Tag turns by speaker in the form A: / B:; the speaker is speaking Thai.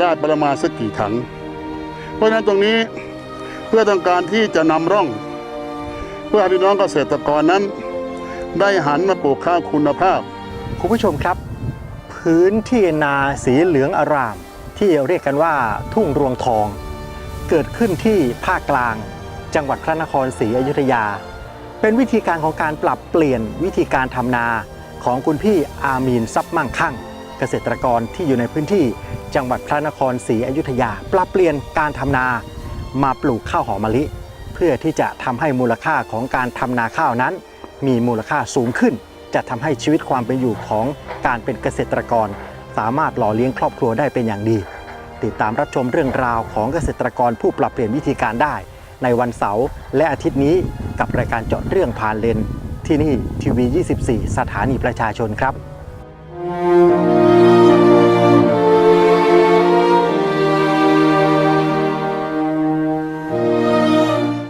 A: ได้ปละมาสักกี่ถัง เพราะฉะนั้นตรงนี้เพื่อต้องการที่จะนำร่อง เพื่อให้พี่น้องเกษตรกรนั้น ได้หันมาปลูกข้าวคุณภาพ
B: คุณผู้ชมครับ พื้นที่นาสีเหลืองอาราม ที่เรียกกันว่าทุ่งรวงทอง เกิดขึ้นที่ภาคกลาง จังหวัดพระนครศรีอยุธยา เป็นวิธีการของการปรับเปลี่ยนวิธีการทำนาของคุณพี่อามีนทรัพย์มั่งคั่ง เกษตรกรที่อยู่ในพื้นที่ จังหวัดพระนครศรีอยุธยา ปรับเปลี่ยนการทำนามาปลูกข้าวหอมมะลิ เพื่อที่จะทำให้มูลค่าของการทำนาข้าวนั้น มีมูลค่าสูงขึ้น จะทำให้ชีวิตความเป็นอยู่ของการเป็นเกษตรกร สามารถหล่อเลี้ยงครอบครัวได้เป็นอย่างดี ติดตามรับชมเรื่องราวของเกษตรกรผู้ปรับเปลี่ยนวิธีการได้ ในวันเสาร์และอาทิตย์นี้กับรายการเจาะเรื่องผ่านเลนที่นี่ทีวี 24 สถานีประชาชนครับ